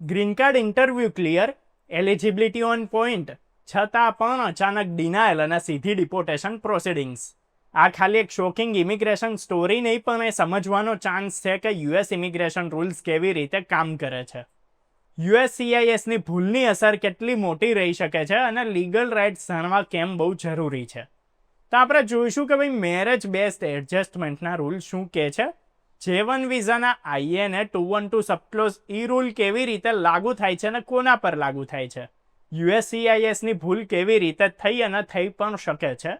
Green card interview clear eligibility on point છતાં પણ અચાનક ડિનાયલ અને સીધી ડિપોટેશન પ્રોસિડિંગ્સ આ ખાલી એક શોકિંગ ઇમિગ્રેશન સ્ટોરી નહીં, પણ એ સમજવાનો ચાન્સ છે કે યુએસ ઇમિગ્રેશન રૂલ્સ કેવી રીતે કામ કરે છે. યુએસસીઆઈએસની ભૂલની અસર કેટલી મોટી રહી શકે છે અને લીગલ રાઇટ્સ જાણવા કેમ બહુ જરૂરી છે. તો આપણે જોઈશું કે ભાઈ મેરેજ બેસ્ડ એડજસ્ટમેન્ટના રૂલ શું કહે છે? જે વન વિઝાના આઈએને two one two subclause E rule કેવી રીતે લાગુ થાય છે અને કોના પર લાગુ થાય છે? યુએસસીઆઈએસની ભૂલ કેવી રીતે થઈ અને થઈ પણ શકે છે?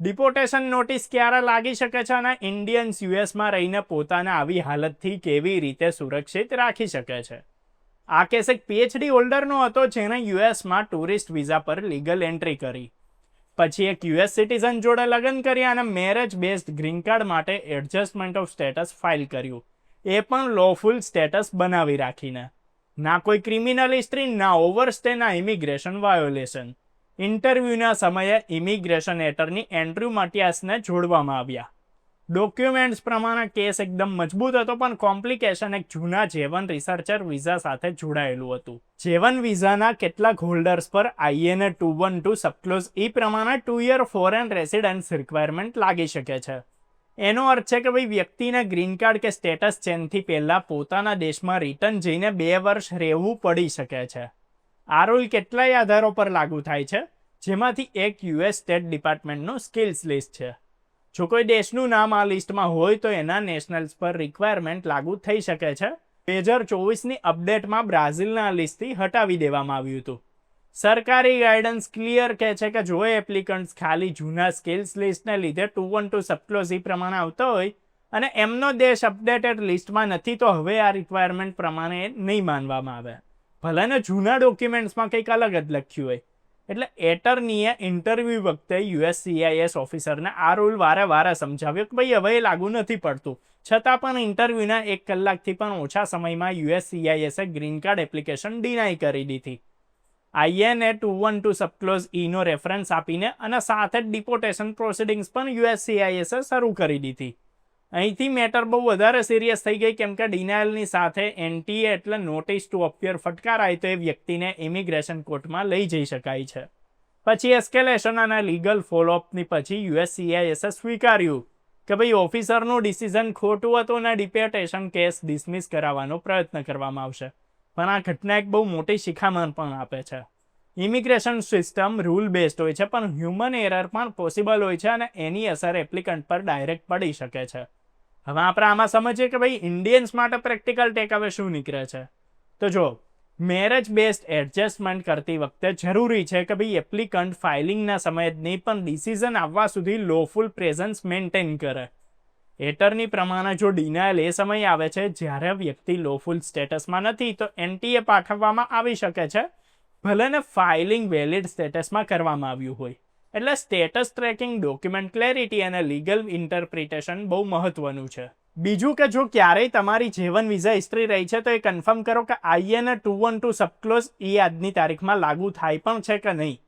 ડિપોટેશન નોટિસ ક્યારે લાગી શકે છે અને ઇન્ડિયન્સ યુએસમાં રહીને પોતાને આવી હાલતથી કેવી રીતે સુરક્ષિત રાખી શકે છે? આ કેસ એક પીએચડી હોલ્ડરનો હતો જેણે યુએસમાં ટુરિસ્ટ વિઝા પર લીગલ એન્ટ્રી કરી. પછી એક યુએસ સિટીઝન જોડે લગ્ન કર્યા અને મેરેજ બેઝડ ગ્રીન કાર્ડ માટે એડજસ્ટમેન્ટ ઓફ સ્ટેટસ ફાઇલ કર્યું. એ પણ લોફુલ સ્ટેટસ બનાવી રાખીને. ના કોઈ ક્રિમિનલ હિસ્ટ્રી ના ઓવરસ્ટે ના ઇમિગ્રેશન વાયોલેશન ઇન્ટરવ્યૂના સમયે ઇમિગ્રેશન એટરની એન્ડ્રુ મટિયાસને જોડવામાં આવ્યા. ડોક્યુમેન્ટ્સ પ્રમાણે કેસ એકદમ મજબૂત હતો, પણ કોમ્પ્લિકેશન એક જૂના જેવન રિસર્ચર વિઝા સાથે જોડાયેલું હતું. જેવન વિઝાના કેટલાક હોલ્ડર્સ પર INA two one two subclause એ પ્રમાણે two year foreign residence requirement લાગી શકે છે. એનો અર્થ છે કે ભાઈ વ્યક્તિને ગ્રીન કાર્ડ કે સ્ટેટસ ચેન્જથી પહેલાં પોતાના દેશમાં રિટર્ન જઈને બે વર્ષ રહેવું પડી શકે છે. આ રૂલ કેટલાય આધારો પર લાગુ થાય છે? જેમાંથી એક યુએસ સ્ટેટ ડિપાર્ટમેન્ટનું સ્કિલ્સ લિસ્ટ છે. જો કોઈ દેશનું નામ આ લિસ્ટમાં હોય તો એના નેશનલ્સ પર રિક્વાયરમેન્ટ લાગુ થઈ શકે છે. બે હજાર ચોવીસની અપડેટમાં બ્રાઝિલના લિસ્ટથી હટાવી દેવામાં આવ્યું હતું. સરકારી ગાઈડન્સ ક્લિયર કહે છે કે જો એપ્લિકન્ટ્સ ખાલી જૂના સ્કિલ્સ લિસ્ટને લીધે ટુ વન ટુ સબક્લોઝી પ્રમાણે આવતો હોય અને એમનો દેશ અપડેટેડ લિસ્ટમાં નથી, તો હવે આ રિક્વાયરમેન્ટ પ્રમાણે નહીં માનવામાં આવે. ભલે ને જૂના ડોક્યુમેન્ટ્સમાં કંઈક અલગ જ લખ્યું હોય. એટલે એટર્નીએ ઇન્ટરવ્યૂ વખતે યુએસ સીઆઈએસ ઓફિસરને આ રૂલ વારે વારે સમજાવ્યો કે ભાઈ હવે લાગુ નથી પડતું. છતાં પણ ઇન્ટરવ્યૂના એક કલાકથી પણ ઓછા સમયમાં યુએસ સીઆઈએસે ગ્રીન કાર્ડ એપ્લિકેશન ડિનાય કરી દીધી. INA two one two subclause ઈનો રેફરન્સ આપીને અને સાથે જ ડિપોટેશન પ્રોસિડિંગ્સ પણ યુએસ સીઆઈએસે શરૂ કરી દીધી. અહીંથી મેટર બહુ વધારે સિરિયસ થઈ ગઈ કેમ કે ડિનાયલની સાથે એનટીએ એટલે નોટિસ ટુ અપિયર ફટકારાય તો એ વ્યક્તિને ઇમિગ્રેશન કોર્ટમાં લઈ જઈ શકાય છે. પછી એસ્કેલેશન અને લીગલ ફોલોઅપની પછી યુએસ સીઆઈએસે સ્વીકાર્યું કે ભાઈ ઓફિસરનું ડિસિઝન ખોટું હતું અને ડિપેટેશન કેસ ડિસમિસ કરાવવાનો પ્રયત્ન કરવામાં આવશે. પણ આ ઘટના એક બહુ મોટી શિખામણ પણ આપે છે. ઇમિગ્રેશન સિસ્ટમ રૂલ બેસ્ડ હોય છે, પણ હ્યુમન એરર પણ પોસિબલ હોય છે અને એની અસર એપ્લિકન્ટ પર ડાયરેક્ટ પડી શકે છે. હવે આપણે આમાં સમજીએ કે ભાઈ ઇન્ડિયન્સ માટે પ્રેક્ટિકલ ટેક હવે શું નીકળે છે? તો જો મેરેજ બેસ્ડ એડજસ્ટમેન્ટ કરતી વખતે જરૂરી છે કે ભાઈ એપ્લિકન્ટ ફાઇલિંગના સમયે જ નહીં, પણ ડિસિઝન આવવા સુધી લોફુલ પ્રેઝન્સ મેન્ટેન કરે. એટરની પ્રમાણે જો ડિનાયલ એ સમય આવે છે, જ્યારે વ્યક્તિ લોફુલ સ્ટેટસમાં નથી, તો એનટીએ પાઠવવામાં આવી શકે છે. ભલે ને ફાઇલિંગ વેલિડ સ્ટેટસમાં કરવામાં આવ્યું હોય. એટલે સ્ટેટસ ટ્રેકિંગ ડોક્યુમેન્ટ ક્લેરિટી અને લીગલ ઇન્ટરપ્રિટેશન બહુ મહત્વનું છે. બીજું કે જો ક્યારેય તમારી જીવન વિઝા હિસ્ટ્રી રહી છે, તો એ કન્ફર્મ કરો કે IN two one two subclause એ આજની તારીખમાં લાગુ થાય પણ છે કે નહીં.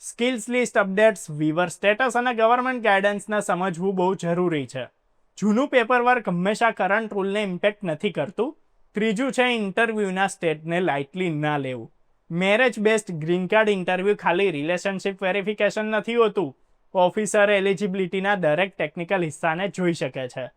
Skills list updates waiver status અને ગવર્મેન્ટ ગાઈડન્સને સમજવું બહુ જરૂરી છે. જૂનું પેપરવર્ક હંમેશા કરંટ રૂલને ઇમ્પેક્ટ નથી કરતું. ત્રીજું છે ઇન્ટરવ્યૂના સ્ટેટને લાઇટલી ના લેવું. Marriage based green card interview ખાલી રિલેશનશિપ વેરિફિકેશન નથી હોતું. ઓફિસર એલિજિબિલિટીના દરેક ટેકનિકલ હિસ્સાને જોઈ શકે છે.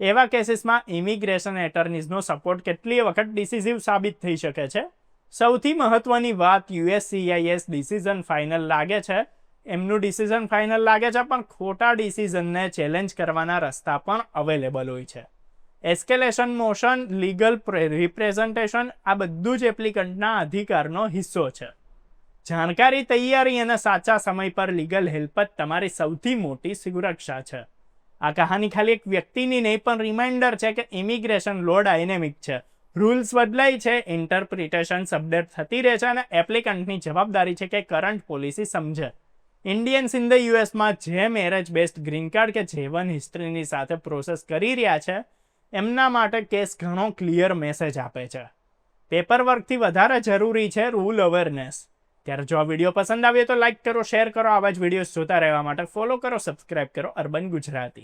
એવા કેસીસમાં ઇમિગ્રેશન એટર્નીઝનો સપોર્ટ કેટલીય વખત ડિસિઝિવ સાબિત થઈ શકે છે? સૌથી મહત્વની વાત યુએસસીઆઈએસ ડિસિઝન ફાઇનલ લાગે છે. એમનું ડિસિઝન ફાઇનલ લાગે છે, પણ ખોટા ડિસિઝનને ચેલેન્જ કરવાના રસ્તા પણ અવેલેબલ હોય છે. એસ્કેલેશન મોશન લીગલ રિપ્રેઝન્ટેશન આ બધું જ એપ્લિકન્ટના અધિકારનો હિસ્સો છે. જાણકારી, તૈયારી અને સાચા સમય પર લીગલ હેલ્પ જ તમારી સૌથી મોટી સુરક્ષા છે. આ કહાની ખાલી એક વ્યક્તિની નહીં, પણ રિમાઇન્ડર છે કે ઇમિગ્રેશન લો ડાયનેમિક છે. રૂલ્સ બદલાય છે ઇન્ટરપ્રિટેશન અપડેટ થતી રહે છે અને એપ્લિકન્ટની જવાબદારી છે કે કરંટ પોલિસી સમજે. ઇન્ડિયન્સ ઇન ધ યુએસમાં જે મેરેજ બેસ્ડ ગ્રીન કાર્ડ કે જેવન હિસ્ટ્રીની સાથે પ્રોસેસ કરી રહ્યા છે એમના માટે કેસ ઘણો ક્લિયર મેસેજ આપે છે. પેપર વર્કથી વધારે જરૂરી છે રૂલ અવેરનેસ ત્યારે જો આ વીડિયો પસંદ આવ્યો તો લાઇક કરો શેર કરો. આવા જ વિડીયોઝ જોતા રહેવા માટે ફોલો કરો સબસ્ક્રાઇબ કરો. અર્બન ગુજરાતી.